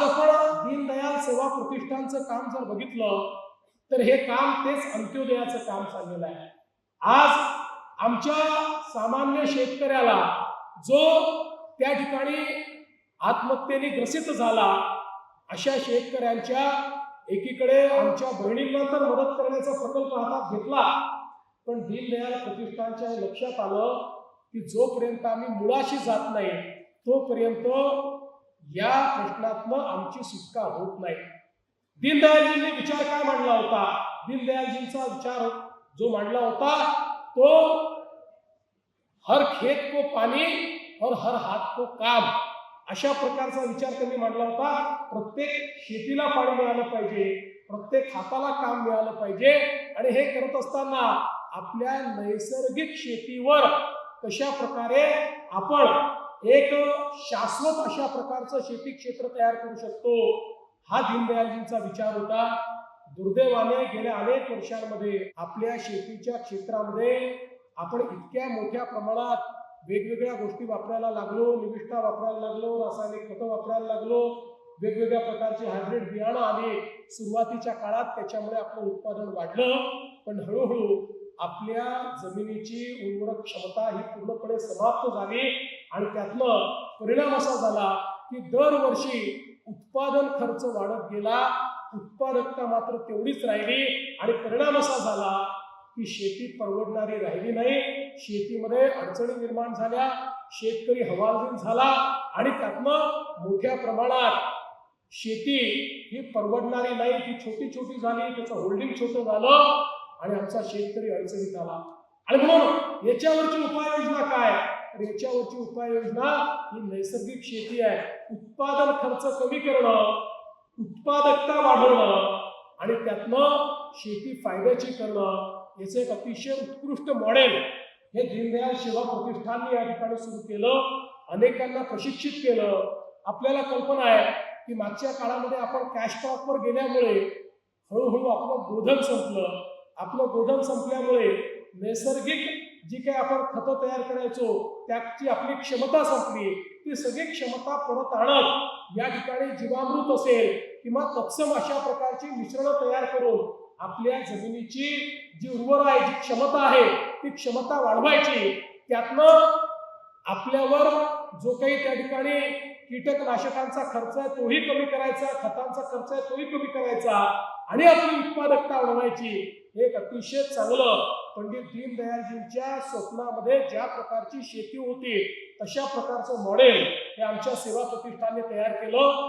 आज आपण दीनदयाल सेवा प्रतिष्ठानचं काम जर बघितलं तर हे काम तेच अंत्योदयाचं काम चाललेलं आहे. आज आमच्या सामान्य शेतकऱ्याला जो त्या ठिकाणी आत्महत्येने ग्रसित झाला अशा शेतकऱ्यांच्या एकीकडे आमच्या बहिणींना तर मदत करण्याचा प्रकल्प हातात घेतला पण दीनदयाल प्रतिष्ठानच्या लक्षात आलं की जोपर्यंत आम्ही मुळाशी जात नाही तोपर्यंत या प्रश्नातनं आमची सुटका होत नाही. दीनदयालजींनी विचार काय मांडला होता? दीनदयालजींचा विचार जो मांडला होता तो हर खेत को पाणी और हर हात को काम. अशा प्रकारचा विचार त्यांनी मांडला होता. प्रत्येक शेतीला पाणी मिळालं पाहिजे प्रत्येक हाताला काम मिळालं पाहिजे. आणि हे करत असताना आपल्या नैसर्गिक शेतीवर कशा प्रकारे आपण एक शाश्वत अशा प्रकारचं शेती क्षेत्र तयार करू शकतो. हा दीनदयालजींचा विचार होता. दुर्दैवाने गेल्या अनेक वर्षांमध्ये आपल्या शेतीच्या क्षेत्रामध्ये आपण इतक्या मोठ्या प्रमाणात वेगवेगळ्या गोष्टी वापरायला लागलो. निविष्ठा वापरायला लागलो. रासायनिक खतं वापरायला लागलो. वेगवेगळ्या प्रकारचे हायब्रिड बियाणं आले. सुरुवातीच्या काळात त्याच्यामुळे आपलं उत्पादन वाढलं. पण हळूहळू आपल्या जमिनीची उर्वरक क्षमता ही पूर्णपणे समाप्त झाली. आणि त्यातलं परिणाम असा झाला की दरवर्षी उत्पादन खर्च वाढत गेला. उत्पादकता मात्र तेवढीच राहिली आणि परिणाम असा झाला की शेती परवडणारी राहिली नाही. शेतीमध्ये अडचणी निर्माण झाल्या शेतकरी हवालदिल झाला आणि त्यातनं मोठ्या प्रमाणात शेती ही परवडणारी नाही ती छोटी छोटी झाली त्याचं होल्डिंग छोटं झालं आणि आमचा शेतकरी अडचणीत आला. आणि म्हणून याच्यावरची उपाययोजना काय? तर याच्यावरची उपाययोजना ही नैसर्गिक शेती आहे. उत्पादन खर्च कमी करणं उत्पादकता वाढवणं आणि त्यातनं शेती फायद्याची करणं याचं एक अतिशय उत्कृष्ट मॉडेल हे दीनदयाल सेवा प्रतिष्ठानने या ठिकाणी सुरू केलं अनेकांना प्रशिक्षित केलं. आपल्याला कल्पना आहे की मागच्या काळामध्ये आपण कॅश क्रॉपवर गेल्यामुळे हळूहळू आपलं गोधन संपलं. आपलं गोधन संपल्यामुळे नैसर्गिक जी काही आपण खतं तयार करायचो त्याची आपली क्षमता संपली. ती सगळी क्षमता परत आणत या ठिकाणी जीवामृत असेल किंवा तत्सम अशा प्रकारची मिश्रणं तयार करून आपल्या जमिनीची जी उर्वर आहे जी क्षमता आहे ती क्षमता वाढवायची. त्यातनं आपल्यावर जो काही त्या ठिकाणी कीटकनाशकांचा खर्च आहे तोही कमी करायचा खतांचा खर्च आहे तोही कमी करायचा. आणि आपली उत्पादकता वाढवायची हे एक अतिशय चांगलं पंडित दीनदयालजींच्या स्वप्नामध्ये ज्या प्रकारची शेती होती तशा प्रकारचं मॉडेल हे आमच्या सेवा प्रतिष्ठानने तयार केलं.